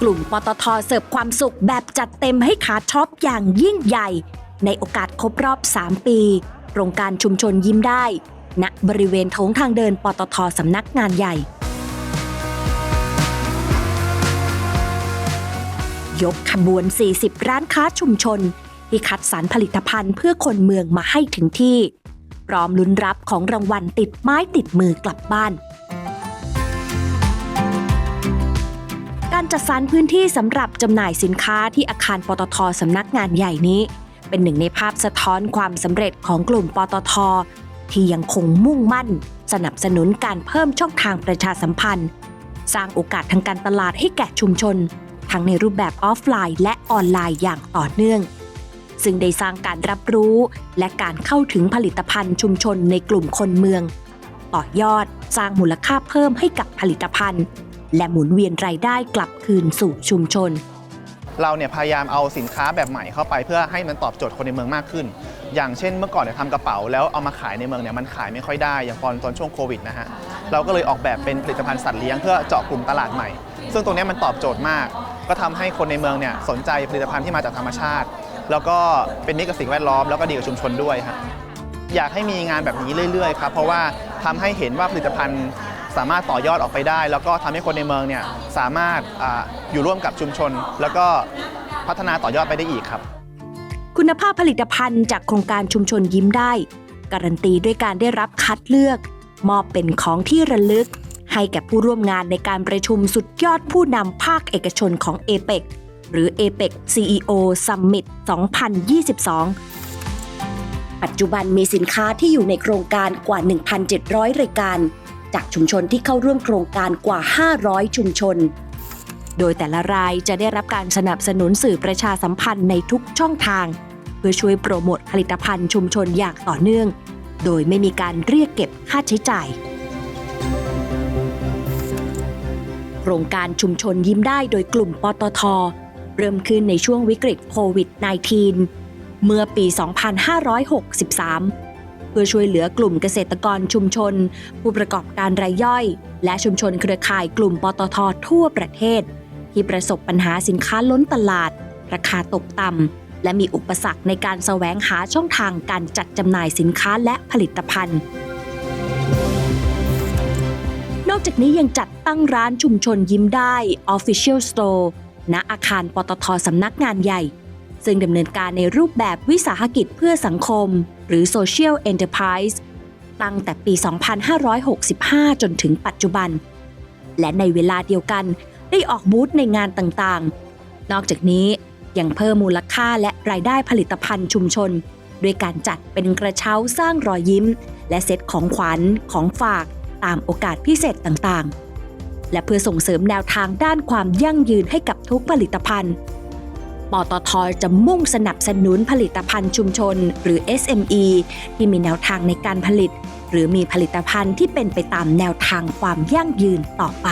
กลุ่มปตทเสิร์ฟความสุขแบบจัดเต็มให้ขาช็อปอย่างยิ่งใหญ่ ในโอกาสครบรอบ 3 ปีโครงการชุมชนยิ้มได้ ณบริเวณโถงทางเดินปตทสำนักงานใหญ่ ยกขบวน 40 ร้านค้าชุมชน ที่คัดสรรผลิตภัณฑ์เพื่อคนเมืองมาให้ถึงที่ พร้อมลุ้นรับของรางวัลติดไม้ติดมือกลับบ้าน การจัดสรรพื้นที่สำหรับจำหน่ายสินค้าที่อาคารปตทสำนักงานใหญ่นี้ เป็นหนึ่งในภาพสะท้อนความสำเร็จของกลุ่มปตท ที่ยังคงมุ่งมั่น สนับสนุนการเพิ่มช่องทางประชาสัมพันธ์ สร้างโอกาสทางการตลาดให้แก่ชุมชน ทั้งในรูปแบบออฟไลน์ และออนไลน์อย่างต่อเนื่อง ซึ่งได้สร้างการรับรู้ และการเข้าถึงผลิตภัณฑ์ชุมชนในกลุ่มคนเมือง ต่อยอดสร้างมูลค่าเพิ่มให้กับผลิตภัณฑ์ และหมุนเวียนรายได้กลับคืนสู่ชุมชน เราเนี่ยพยายามเอาสินค้าแบบใหม่เข้าไป เพื่อให้มันตอบโจทย์คนในเมืองมากขึ้น อย่างเช่นเมื่อก่อนเนี่ยทำกระเป๋าแล้วเอามาขายในเมืองเนี่ยมันขายไม่ค่อยได้อย่างตอนตอนช่วงโควิดนะฮะเราก็เลยออกแบบเป็นผลิตภัณฑ์สัตว์เลี้ยงเพื่อเจาะกลุ่มตลาดใหม่ ซึ่งตรงนี้มันตอบโจทย์มาก ก็ทำให้คนในเมืองเนี่ยสนใจผลิตภัณฑ์ที่มาจากธรรมชาติ แล้วก็เป็นมิตรกับสิ่งแวดล้อมแล้วก็ดีกับชุมชนด้วยฮะอยากให้มีงานแบบนี้เรื่อยๆครับเพราะว่าทำให้เห็นว่าผลิตภัณฑ์ สามารถต่อยอดออกไปได้ แล้วก็ทำให้คนในเมืองเนี่ยสามารถออยู่ร่วมกับชุมชน แล้วก็พัฒนาต่อยอดไปได้อีกครับ คุณภาพผลิตภัณฑ์จากโครงการชุมชนยิ้มได้ การันตีด้วยการได้รับคัดเลือก มอบเป็นของที่ระลึก ให้แก่ผู้ร่วมงานในการประชุมสุดยอดผู้นำภาคเอกชนของ APEC หรือ APEC CEO Summit 2022 ปัจจุบันมีสินค้าที่อยู่ในโครงการกว่า 1,700 รายการ จากชุมชนที่เข้าร่วมโครงการกว่า 500 ชุมชน โดยแต่ละรายจะได้รับการสนับสนุนสื่อประชาสัมพันธ์ในทุกช่องทาง เพื่อช่วยโปรโมทผลิตภัณฑ์ชุมชนอย่างต่อเนื่อง โดยไม่มีการเรียกเก็บค่าใช้จ่าย โครงการชุมชนยิ้มได้โดยกลุ่มปตท เริ่มขึ้นในช่วงวิกฤตโควิด -19 เมื่อปี 2563 เพื่อช่วยเหลือกลุ่มเกษตรกรชุมชน ผู้ประกอบการรายย่อย และชุมชนเครือข่ายกลุ่มปตททั่วประเทศ ที่ประสบปัญหาสินค้าล้นตลาด ราคาตกต่ำและมีอุปสรรคในการแสวงหาช่องทางการจัดจำหน่ายสินค้าและผลิตภัณฑ์ นอกจากนี้ยังจัดตั้งร้านชุมชนยิ้มได้ Official Store ณอาคารปตทสำนักงานใหญ่ ซึ่งดำเนินการในรูปแบบวิสาหกิจเพื่อสังคม หรือ Social Enterprise ตั้งแต่ปี 2565 จนถึงปัจจุบัน และในเวลาเดียวกันได้ออกบูธในงานต่างๆ นอกจากนี้ยังเพิ่มมูลค่าและรายได้ผลิตภัณฑ์ชุมชน ด้วยการจัดเป็นกระเช้าสร้างรอยยิ้ม และเซตของขวัญของฝากตามโอกาสพิเศษต่างๆ และเพื่อส่งเสริมแนวทางด้านความยั่งยืนให้กับทุกผลิตภัณฑ์ ปตทจะมุ่งสนับสนุนผลิตภัณฑ์ชุมชน หรือ SME ที่มีแนวทางในการผลิต หรือมีผลิตภัณฑ์ที่เป็นไปตามแนวทางความยั่งยืนต่อไป